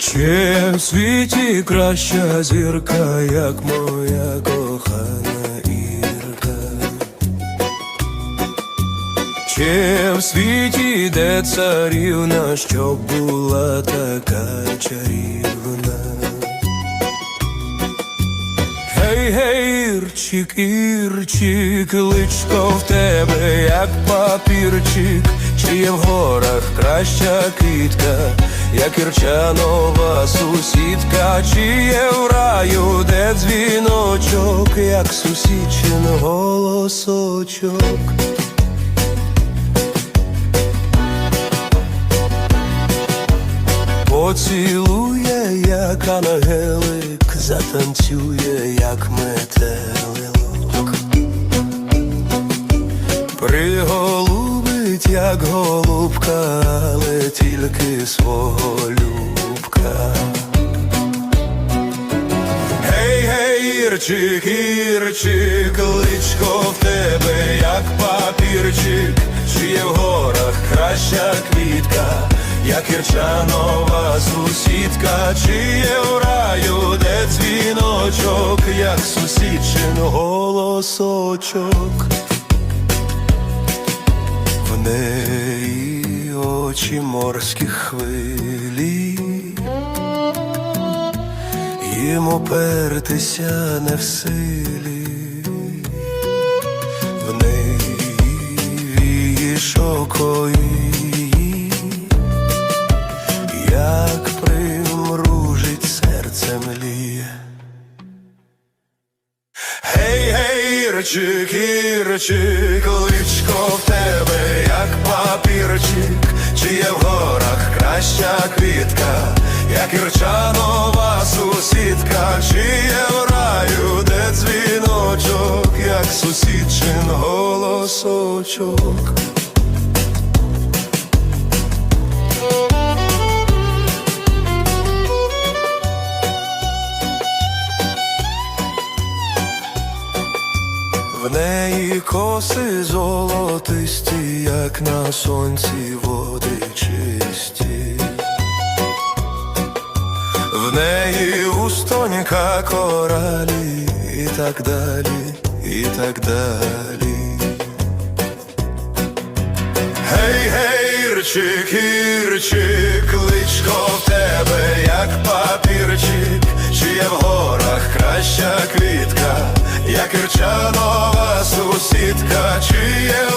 Чи в світі краща зірка, як моя кохана Ірка? Чи в світі де царівна, щоб була така чарівна? Гей, гей, Ірчик, Ірчик, личко в тебе, як папірчик, чи в горах краща квітка, як ірчанова сусідка, чи є в раю, де дзвіночок, як сусідчин голосочок. Поцілує, як ангелик, затанцює, як метелик. Як голубка, але тільки свого любка. Гей, гей, Ірчик, Ірчик, личко в тебе, як папірчик, чи є в горах краща квітка, як ірчанова сусідка, чи є в раю, де дзвіночок, як сусідчин голосочок. Неї очі морські хвилі, їм опертися не в силі, в неї шокої, як примружить серце мліє. Гей, гей, Ірчик, Ірчик, личко в тебе, як папірчик, чи є в горах краща квітка, як ірчанова сусідка, чи є в раю, де дзвіночок, як сусідчин голосочок. В неї коси золотисті, як на сонці води чисті. В неї устонька коралі, і так далі, і так далі. Гей, гей, Ірчик, Ірчик, личко в тебе, як папірчик, чи є в горах краща квітка, як ірчанова сусідка, чи є